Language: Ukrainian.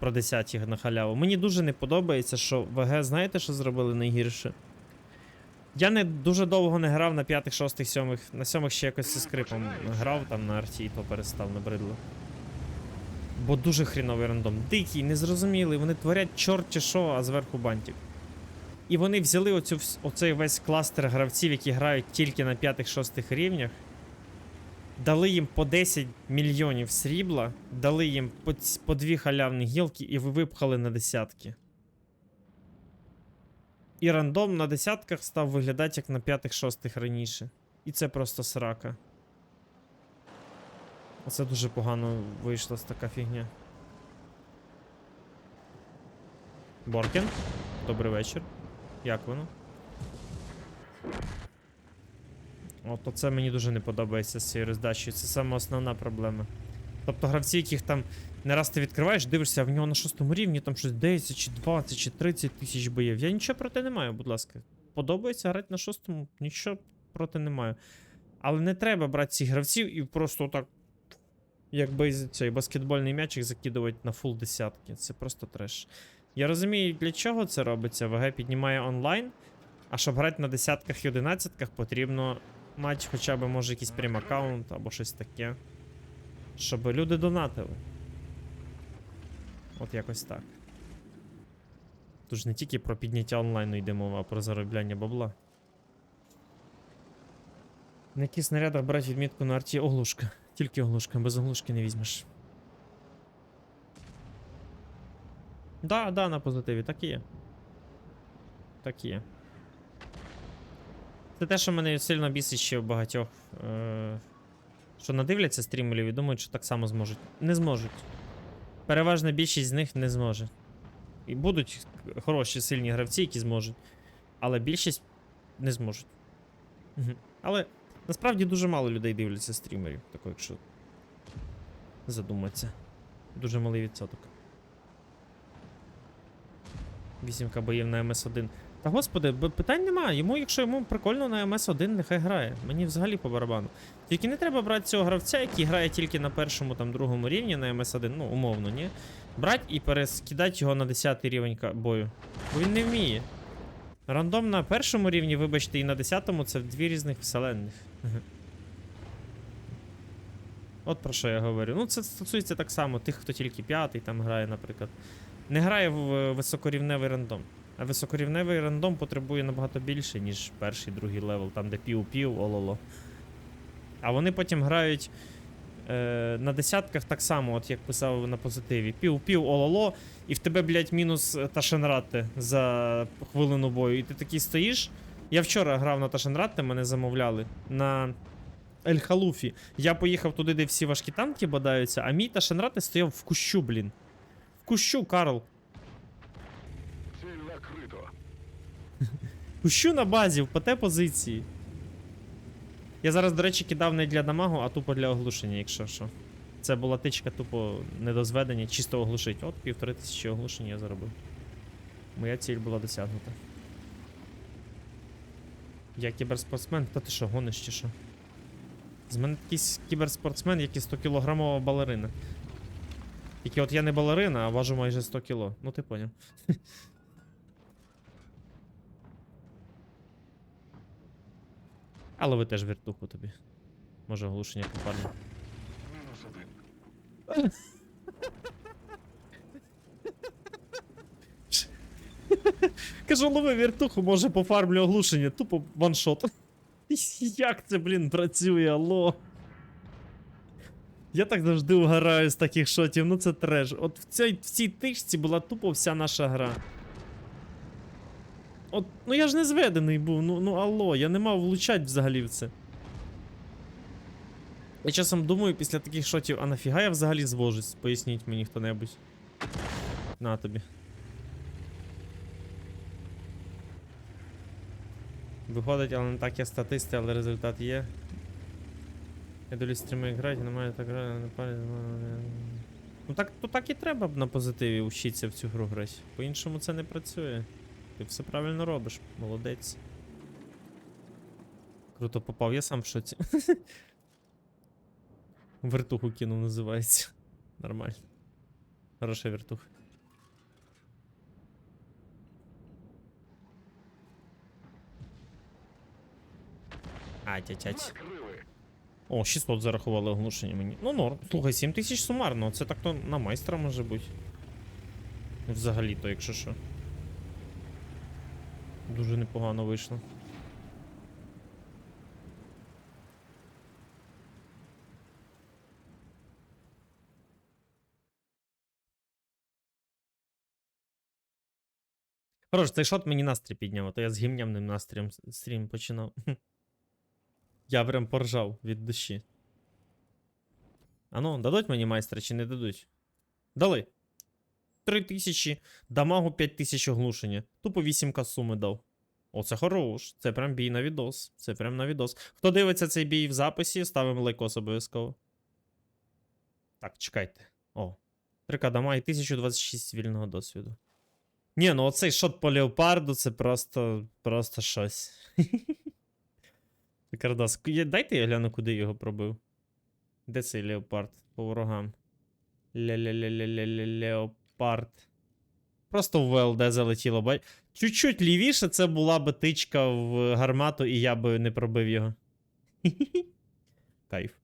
про 10 на халяву. Мені дуже не подобається, що ВГ, знаєте, що зробили найгірше? Я не дуже довго не грав на 5, 6, 7. На 7 ще якось зі скрипом грав, там на арті, і то перестав набридло. Бо дуже хріновий рандом. Дикий, незрозумілий, вони творять чорт що, а зверху бантик. І вони взяли оцю, оцей весь кластер гравців, які грають тільки на 5-6 рівнях, дали їм по 10 мільйонів срібла, дали їм по, по дві халявні гілки і ви випхали на десятки. І рандом на десятках став виглядати як на 5-6 раніше. І це просто срака. Оце дуже погано вийшла з така фігня. Боркін, добрий вечір. Як воно? От оце мені дуже не подобається з цією роздачею. Це саме основна проблема. Тобто гравці, яких там не раз ти відкриваєш, дивишся, а в нього на шостому рівні там щось 10 чи 20 чи 30 тисяч боїв. Я нічого проти не маю, будь ласка. Подобається грати на шостому, нічого проти не маю. Але не треба брати цих гравців і просто отак, як бейз, цей баскетбольний м'ячик закидувати на фул десятки. Це просто треш. Я розумію, для чого це робиться. ВГ піднімає онлайн, а щоб грати на десятках і одинадцятках, потрібно мати хоча б може якийсь прем аккаунт або щось таке. Щоб люди донатили. От якось так. Тут ж не тільки про підняття онлайну йде мова, а про заробляння бабла. На яких снарядах брати відмітку на арті оглушка. Тільки оглушка, без оглушки не візьмеш. Да, да, на позитиві, так і є. Так і є. Це те, що мене сильно бісить ще в багатьох. Е- що надивляться стрімерів і думають, що так само зможуть. Не зможуть. Переважна більшість з них не зможе. І будуть хороші, сильні гравці, які зможуть. Але більшість не зможуть. Але насправді дуже мало людей дивляться стрімерів, тако, якщо задуматися. Дуже малий відсоток. 8 боїв на МС1. Та господи, питань нема. Йому, якщо йому прикольно на МС1, нехай грає. Мені взагалі по барабану. Тільки не треба брати цього гравця, який грає тільки на першому там другому рівні на МС1, ну, умовно, ні. Брати і перескидати його на 10 рівень бою. Бо він не вміє. Рандом на першому рівні, вибачте, і на 10-му це дві різних вселенних. От про що я говорю. Ну, це стосується так само тих, хто тільки п'ятий там грає, наприклад. Не грає в е, високорівневий рандом. А високорівневий рандом потребує набагато більше, ніж перший, другий левел, там де пів-пів, ололо. А вони потім грають е, на десятках так само, от як писав на позитиві. Пів-пів, ололо, і в тебе, блядь, мінус е, Ташенратте за хвилину бою. І ти такий стоїш. Я вчора грав на Ташенратте, мене замовляли. На Ель-Халуфі. Я поїхав туди, де всі важкі танки бадаються, а мій Ташенратте стояв в кущу, блін. В кущу, Карл. Ціль накрито. Кущу на базі, в ПТ позиції. Я зараз, до речі, кидав не для дамагу, а тупо для оглушення, якщо що. Це була тичка тупо недозведення, чисто оглушить. От півтори тисячі оглушень я заробив. Моя ціль була досягнута. Я кіберспортсмен, та ти що, гониш чи що? З мене якийсь кіберспортсмен, як і 100 кілограмова балерина. Тільки от я не балерина, а важу майже 100 кіло. Ну ти поняв. Але ви теж вертуху тобі. Може оглушення попарне. Мінус один. Кажу, лови вертуху, може пофармлю оглушення, тупо ваншот. Як це, блін, працює, алло? Я так завжди угораю з таких шотів, ну це треш. От в цій, в цій тишці була тупо вся наша гра. От, ну я ж не зведений був, ну, ну алло, я не мав влучати взагалі в це. Я часом думаю після таких шотів, а нафіга я взагалі звожусь? Поясніть мені хто-небудь. На тобі. Виходить, але не так є статисти, але результат є. Я дивлюсь стріми грати, немає так грати, не палять. Ну так, то так і треба б на позитиві вчитися в цю гру грати. По-іншому це не працює. Ти все правильно робиш, молодець. Круто попав, я сам в шоці. Вертуху кинув, називається. Нормально. Хороша вертуха. Ать-ять-ять. О, 600 зарахували оглушення мені. Ну норм. Слухай, 7 тисяч сумарно, це так то на майстра може бути. Взагалі-то, якщо що. Дуже непогано вийшло. Хорош, цей шот мені настрій підняв, а то я з гімнявним настроєм стрім починав. Я прям поржав від душі. Ану, дадуть мені майстра чи не дадуть? Дали. 3 тисячі, дамагу 5 тисяч оглушення. Тупо 8к суми дав. О, це хорош. Це прям бій на відос. Це прям на відос. Хто дивиться цей бій в записі, ставимо лайкос обов'язково. Так, чекайте. О. 3к дама і 1026 вільного досвіду. Ні, ну оцей шот по леопарду це просто. просто щось. Кардас, дайте я гляну, куди його пробив. Де цей леопард? По ворогам. Ле-ле-ле-ле-ле-леопард. Просто в ВЛД залетіло. Чуть-чуть лівіше це була би тичка в гармату, і я би не пробив його. Кайф.